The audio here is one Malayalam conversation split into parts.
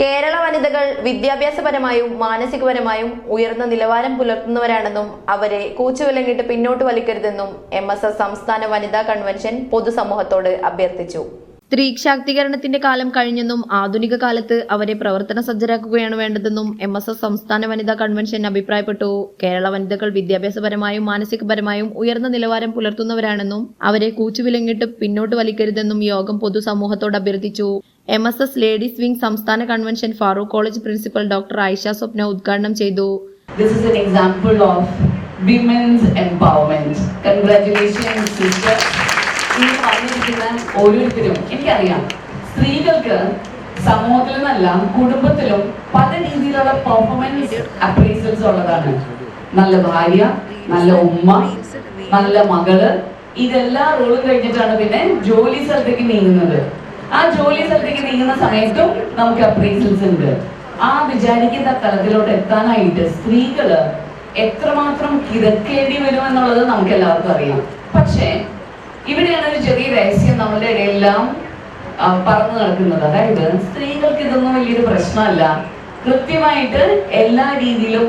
കേരള വനിതകൾ വിദ്യാഭ്യാസപരമായും മാനസികപരമായും ഉയർന്ന നിലവാരം പുലർത്തുന്നവരാണെന്നും അവരെ കൂച്ചുവിലങ്ങിട്ട് പിന്നോട്ട് വലിക്കരുതെന്നും എം എസ് എസ് സംസ്ഥാന വനിതാ കൺവെൻഷൻ പൊതുസമൂഹത്തോട് അഭ്യർത്ഥിച്ചു. സ്ത്രീ ശാക്തീകരണത്തിന്റെ കാലം കഴിഞ്ഞെന്നും ആധുനിക കാലത്ത് അവരെ പ്രവർത്തന സജ്ജരാക്കുകയാണ് വേണ്ടതെന്നും എം എസ് എസ് സംസ്ഥാന വനിതാ കൺവെൻഷൻ അഭിപ്രായപ്പെട്ടു. കേരള വനിതകൾ വിദ്യാഭ്യാസപരമായും മാനസികപരമായും ഉയർന്ന നിലവാരം പുലർത്തുന്നവരാണെന്നും അവരെ കൂച്ചുവിലങ്ങിട്ട് പിന്നോട്ട് വലിക്കരുതെന്നും യോഗം പൊതുസമൂഹത്തോട് അഭ്യർത്ഥിച്ചു. M S S ladies wing സംസ്ഥാന convention Farook college principal doctor Ayisha Swapna ഉദ്ഘാടനം ചെയ്തു This is an example of women's empowerment. Congratulations, sister. ഇനി വന്നിരിക്കുന്ന ഓരോരുത്തരും എനിക്കറിയാം സ്ത്രീകൾക്ക് സമൂഹത്തിൽ നിന്നല്ല കുടുംബത്തിലും പല രീതിയിലുള്ള പെർഫോമൻസ് അപ്രൈസൽസ് ഉള്ളതാണ് നല്ല ഭാര്യ നല്ല ഉമ്മ നല്ല മകൾ ഇതെല്ലാ റോളും കഴിഞ്ഞിട്ടാണ് പിന്നെ ജോലി സ്ഥലത്തേക്ക് നീങ്ങുന്നത് ആ ജോലി സ്ഥലത്തേക്ക് നീങ്ങുന്ന സമയത്തും നമുക്ക് അപ്രീസൽസ് ഉണ്ട്. ആ വിചാരിക്കുന്ന തലത്തിലോട്ട് എത്താനായിട്ട് സ്ത്രീകൾ എത്രമാത്രം കിതക്കേണ്ടി വരുമെന്നുള്ളത് നമുക്ക് എല്ലാവർക്കും അറിയാം. പക്ഷേ ഇവിടെയാണ് ഒരു ചെറിയ രഹസ്യം നമ്മളുടെ ഇടയിലെല്ലാം പറഞ്ഞു നടക്കുന്നത്. അതായത് സ്ത്രീകൾക്ക് ഇതൊന്നും വലിയൊരു പ്രശ്നമല്ല. കൃത്യമായിട്ട് എല്ലാ രീതിയിലും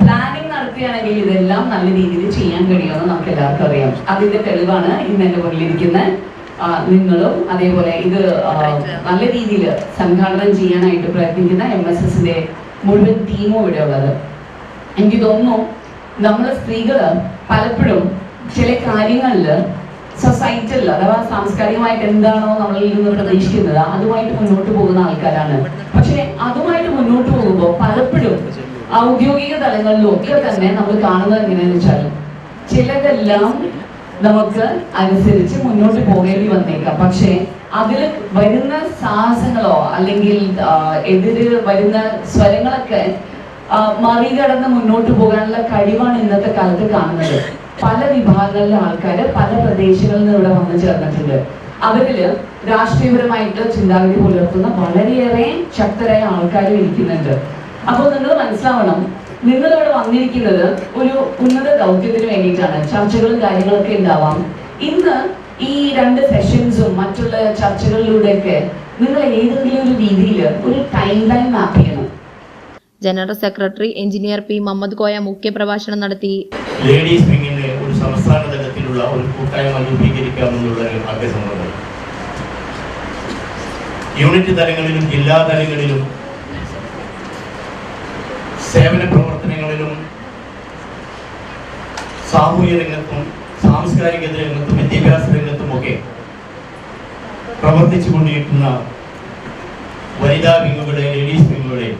പ്ലാനിങ് നടത്തുകയാണെങ്കിൽ ഇതെല്ലാം നല്ല രീതിയിൽ ചെയ്യാൻ കഴിയുമെന്ന് നമുക്ക് എല്ലാവർക്കും അറിയാം. അതിന്റെ തെളിവാണ് ഇന്ന് എന്റെ മുന്നിലിരിക്കുന്ന നിങ്ങളും അതേപോലെ ഇത് നല്ല രീതിയിൽ സംഘാടനം ചെയ്യാനായിട്ട് പ്രയത്നിക്കുന്ന എം എസ് എസിന്റെ മുഴുവൻ ടീമും ഇവിടെ ഉള്ളത്. എനിക്ക് തോന്നുന്നു നമ്മൾ സ്ത്രീകൾ പലപ്പോഴും ചില കാര്യങ്ങളിൽ സൊസൈറ്റിയിൽ അഥവാ സാംസ്കാരികമായിട്ട് എന്താണോ നമ്മളിൽ നിന്ന് പ്രതീക്ഷിക്കുന്നത് അതുമായിട്ട് മുന്നോട്ട് പോകുന്ന ആൾക്കാരാണ്. പക്ഷെ അതുമായിട്ട് മുന്നോട്ട് പോകുമ്പോൾ പലപ്പോഴും ഔദ്യോഗിക തലങ്ങളിലും ഒക്കെ തന്നെ നമ്മൾ കാണുന്നത് എങ്ങനെയാണെന്ന് വെച്ചാൽ ചിലതെല്ലാം നമുക്ക് അനുസരിച്ച് മുന്നോട്ട് പോകേണ്ടി വന്നേക്കാം. പക്ഷേ അതിൽ വരുന്ന സാഹസങ്ങളോ അല്ലെങ്കിൽ എതിര് വരുന്ന സ്വരങ്ങളൊക്കെ മറികടന്ന് മുന്നോട്ട് പോകാനുള്ള കഴിവാണ് ഇന്നത്തെ കാലത്ത് കാണുന്നത്. പല വിഭാഗങ്ങളിലെ ആൾക്കാർ പല പ്രദേശങ്ങളിൽ നിന്ന് ഇവിടെ വന്നു ചേർന്നിട്ടുണ്ട്. അവരിൽ രാഷ്ട്രീയപരമായിട്ട് ചിന്താഗതി പുലർത്തുന്ന വളരെയേറെ ശക്തരായ ആൾക്കാരും ഇരിക്കുന്നുണ്ട്. അപ്പോൾ നിങ്ങൾ മനസ്സിലാവണം നിങ്ങൾ ഇവിടെ വന്നിരിക്കുന്നത് ഒരു ഉന്നത ദൗത്യത്തിന് വേണ്ടിയിട്ടാണ്. ചർച്ചകളും കാര്യങ്ങളൊക്കെ ഉണ്ടാവാം. ഇന്ന് ഈ രണ്ട് സെഷൻസും മറ്റുള്ള ചർച്ചകളിലൂടെയൊക്കെ നിങ്ങൾ ഏതെങ്കിലും ഒരു രീതിയിൽ ഒരു ടൈം ലൈൻ മാപ്പ് ചെയ്യണം. General secretary engineer P Muhammad Koya മുഖ്യപ്രഭാഷണം നടത്തി. ലേഡീസ് വിങ്ങിന് ഒരു സംസ്ഥാന തലത്തിലുള്ള ഒരു കൂട്ടായ്മ രൂപീകരിക്കാമെന്നുള്ള ഒരു ആഗ്രഹമുണ്ട്. യൂണിറ്റ് തലങ്ങളിലും ജില്ലാ തലങ്ങളിലും സേവന സാമൂഹ്യ രംഗത്തും സാംസ്കാരിക രംഗത്തും വിദ്യാഭ്യാസ രംഗത്തും ഒക്കെ പ്രവർത്തിച്ചു കൊണ്ടിരിക്കുന്ന വനിതാ വിങ്ങുകളെ ലേഡീസ് വിങ്ങുകളെ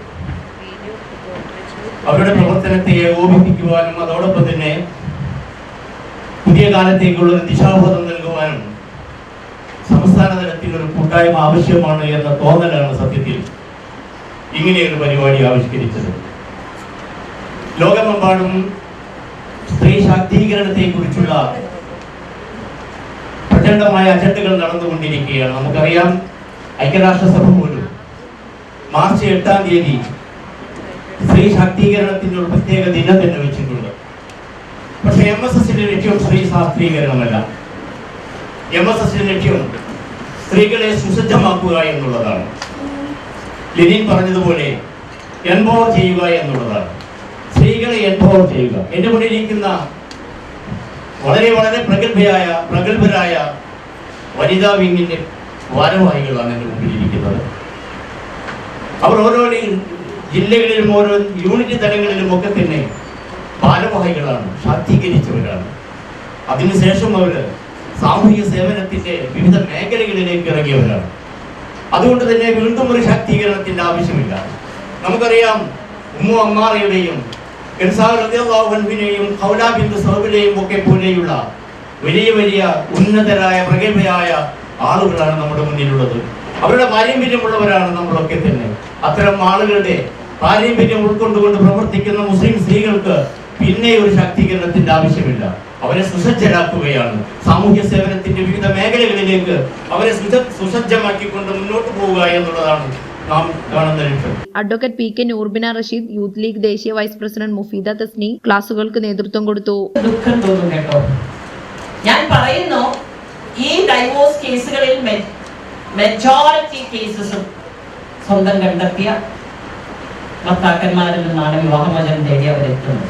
അവരുടെ പ്രവർത്തനത്തെ ഏകോപിപ്പിക്കുവാനും അതോടൊപ്പം തന്നെ പുതിയ കാലത്തേക്കുള്ള ദിശാബോധം നൽകുവാനും സംസ്ഥാന തലത്തിൽ ഒരു കൂട്ടായ്മ ആവശ്യമാണ് എന്ന തോന്നലാണ് സത്യത്തിൽ ഇങ്ങനെയൊരു പരിപാടി ആവിഷ്കരിച്ചത്. ലോകമെമ്പാടും സ്ത്രീ ശാക്തീകരണത്തെ കുറിച്ചുള്ള പ്രചണ്ഡമായ അജണ്ടകൾ നടന്നുകൊണ്ടിരിക്കുകയാണ്. നമുക്കറിയാം ഐക്യരാഷ്ട്രസഭ പോലും മാർച്ച് എട്ടാം തീയതി സ്ത്രീ ശാക്തീകരണത്തിന്റെ ഒരു പ്രത്യേക ദിനം തന്നെ വെച്ചിട്ടുണ്ട്. പക്ഷെ എം എസ് എസിന്റെ ലക്ഷ്യം സ്ത്രീ ശാസ്ത്രീകരണമല്ല എം എസ് എസിന്റെ ലക്ഷ്യം സ്ത്രീകളെ സുസജ്ജമാക്കുക എന്നുള്ളതാണ്. ലെനിൻ പറഞ്ഞതുപോലെ എൻപവർ ചെയ്യുക എന്നുള്ളതാണ്. സ്ത്രീകളെ എൻപവർ ചെയ്യുക. എന്റെ മുന്നിലിരിക്കുന്ന വളരെ വളരെ പ്രഗത്ഭയായ പ്രഗത്ഭരായ വനിതാ വിങ്ങിന്റെ ഭാരവാഹികളാണ് എന്റെ മുമ്പിലിരിക്കുന്നത് അവർ ഓരോ ജില്ലകളിലും ഓരോ യൂണിറ്റ് തലങ്ങളിലും ഒക്കെ തന്നെ ഭാരവാഹികളാണ് ശാക്തീകരിച്ചവരാണ്. അതിനുശേഷം അവർ സാമൂഹിക സേവനത്തിന്റെ വിവിധ മേഖലകളിലേക്ക് ഇറങ്ങിയവരാണ്. അതുകൊണ്ട് തന്നെ വീണ്ടും ഒരു ശാക്തീകരണത്തിന്റെ ആവശ്യമില്ല. നമുക്കറിയാം ഉമ്മ അമ്മാറയുടെയും നെയും ഹൗലാബിന്ദു സഹബിനെയും ഒക്കെ പോലെയുള്ള വലിയ വലിയ ഉന്നതരായ പ്രഗത്ഭയായ ആളുകളാണ് നമ്മുടെ മുന്നിലുള്ളത്. അവരുടെ പാരമ്പര്യമുള്ളവരാണ് നമ്മളൊക്കെ തന്നെ. അത്തരം ആളുകളുടെ പാരമ്പര്യം ഉൾക്കൊണ്ടുകൊണ്ട് പ്രവർത്തിക്കുന്ന മുസ്ലിം സ്ത്രീകൾക്ക് പിന്നെ ഒരു ശാക്തീകരണത്തിന്റെ ആവശ്യമില്ല. അവരെ സുസജ്ജരാക്കുകയാണ്. സാമൂഹ്യ സേവനത്തിന്റെ വിവിധ മേഖലകളിലേക്ക് അവരെ സുസ- സുസജ്ജമാക്കിക്കൊണ്ട് മുന്നോട്ട് പോവുക എന്നുള്ളതാണ് നാം advocate P K Noorbina Rasheed youth league ദേശീയ വൈസ് പ്രസിഡന്റ് മുഫീദ തസ്നി ക്ലാസുകൾക്ക് നേതൃത്വം കൊടുത്തു. ദുഃഖം തോന്നും കേട്ടോ. ഞാൻ പറയുന്നു ഈ ഡൈവോഴ്സ് കേസുകളിൽ മെജോറിറ്റി കേസസും സ്വന്തം കണ്ടെത്തിയ ഭർത്താക്കന്മാരിൽ നിന്നാണ് വിവാഹമോചനം തേടി അവരെത്തുന്നത്.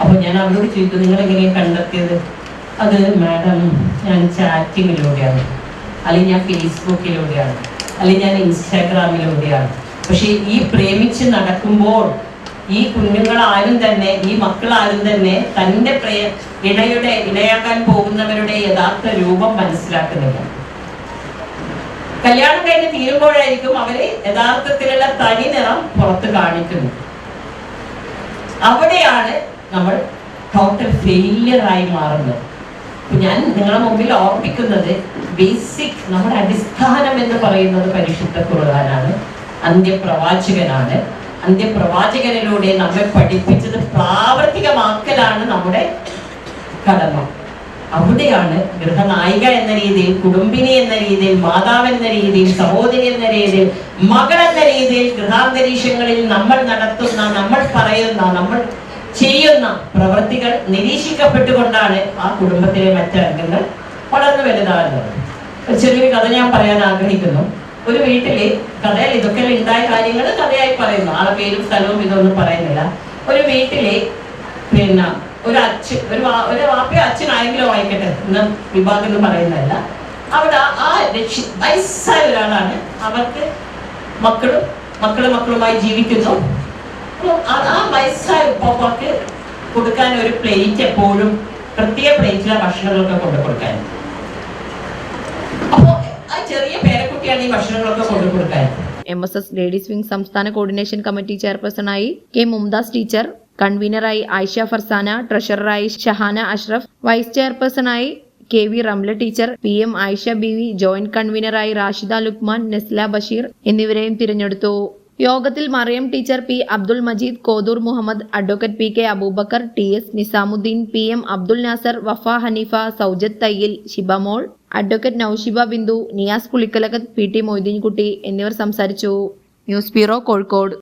അപ്പോൾ ഞാൻ അവരോട് ചോദിച്ചു നിങ്ങൾ എങ്ങനെയാണ് കണ്ടെത്തിയത്? അത് മാഡം ഞാൻ ചാറ്റിങ്ങിലൂടെയാണ് അല്ലെങ്കിൽ ഞാൻ ഫേസ്ബുക്കിലൂടെയാണ് അല്ലെങ്കിൽ ഞാൻ ഇൻസ്റ്റാഗ്രാമിലൂടെയാണ്. പക്ഷേ ഈ പ്രേമിച്ച് നടക്കുമ്പോൾ ഈ കുഞ്ഞുങ്ങളാരും തന്നെ ഈ മക്കളാരും തന്നെ തന്റെ പ്രേ ഇടയുടെ ഇടയാക്കാൻ പോകുന്നവരുടെ യഥാർത്ഥ രൂപം മനസ്സിലാക്കുന്നില്ല. കല്യാണം കഴിഞ്ഞ് തീരുമ്പോഴായിരിക്കും അവർ യഥാർത്ഥത്തിലുള്ള തനി നിറം പുറത്ത് കാണിക്കുന്നത്. അവിടെയാണ് നമ്മൾ ടോട്ടൽ ഫെയിലിയർ ആയി മാറുന്നത്. ഞാൻ നിങ്ങളുടെ മുമ്പിൽ ഓർപ്പിക്കുന്നത് ബേസിക് നമ്മുടെ അടിസ്ഥാനം എന്ന് പറയുന്നത് പരിശുദ്ധ കുറവാനാണ് അന്ത്യപ്രവാചകനാണ്. അന്ത്യപ്രവാചകനിലൂടെ നമ്മെ പഠിപ്പിച്ചത് പ്രാവർത്തികമാക്കലാണ് നമ്മുടെ കടമ. അവിടെയാണ് ഗൃഹനായിക എന്ന രീതിയിൽ കുടുംബിനി എന്ന രീതിയിൽ മാതാവ് എന്ന രീതിയിൽ സഹോദരി എന്ന രീതിയിൽ മകൾ എന്ന രീതിയിൽ ഗൃഹാന്തരീക്ഷങ്ങളിൽ നമ്മൾ നടത്തുന്ന നമ്മൾ പറയുന്ന നമ്മൾ ചെയ്യുന്ന പ്രവൃത്തികൾ നിരീക്ഷിക്കപ്പെട്ടുകൊണ്ടാണ് ആ കുടുംബത്തിലെ മറ്റംഗങ്ങൾ വളർന്നു വലുതാകുന്നത്. ഒരു ചെറിയൊരു കഥ ഞാൻ പറയാൻ ആഗ്രഹിക്കുന്നു. ഒരു വീട്ടിൽ കഥയിൽ ഇതൊക്കെ ഉണ്ടായ കാര്യങ്ങൾ കഥയായി പറയുന്നു. ആളെ പേരും സ്ഥലവും ഇതൊന്നും പറയുന്നില്ല. ഒരു വീട്ടിൽ പിന്നെ ഒരു അച്ഛൻ ഒരു ഒരു വാപ്പയോ അച്ഛനായെങ്കിലും വായിക്കട്ടെ ഇന്ന് വിഭാഗം എന്ന് പറയുന്നതല്ല അവിടെ ആ- രക്ഷി വയസ്സായ ഒരാളാണ് അവർക്ക് മക്കളും മക്കളും മക്കളുമായി ജീവിക്കുന്നു. ആ- വയസ്സായ ഉപ്പാക്ക് കൊടുക്കാൻ ഒരു പ്ലേറ്റ് എപ്പോഴും പ്രത്യേക പ്ലേറ്റിലെ ഭക്ഷണങ്ങളൊക്കെ കൊണ്ടു കൊടുക്കാൻ. അപ്പോ ആ ചെറിയ പേരക്കുട്ടിയാണ് ഈ ഭക്ഷണങ്ങളൊക്കെ കൊണ്ടു കൊടുക്കാൻ. M S S ladies wing സംസ്ഥാന കോർഡിനേഷൻ കമ്മിറ്റി ചെയർപേഴ്സണായി കെ മുംതാസ് ടീച്ചർ കൺവീനറായി ആയിഷ ഫർസാന ട്രഷററായി Shahana Ashraf vice ചെയർപേഴ്സണായി K V Ramla teacher P M Ayisha B V joint കൺവീനറായി Rashida Lukman Nesla Basheer എന്നിവരെയും തിരഞ്ഞെടുത്തു. യോഗത്തിൽ Mariyam teacher P Abdul Majeed Kodur Muhammad advocate P K Aboobacker T S Nizamuddin P M Abdul Nasar Wafa Haneefa Soujath Thayyil Shibamol advocate Noushiba Bindu Niyas Pulikkalakath P T Moideenkutty എന്നിവർ സംസാരിച്ചു. News bureau Kozhikode.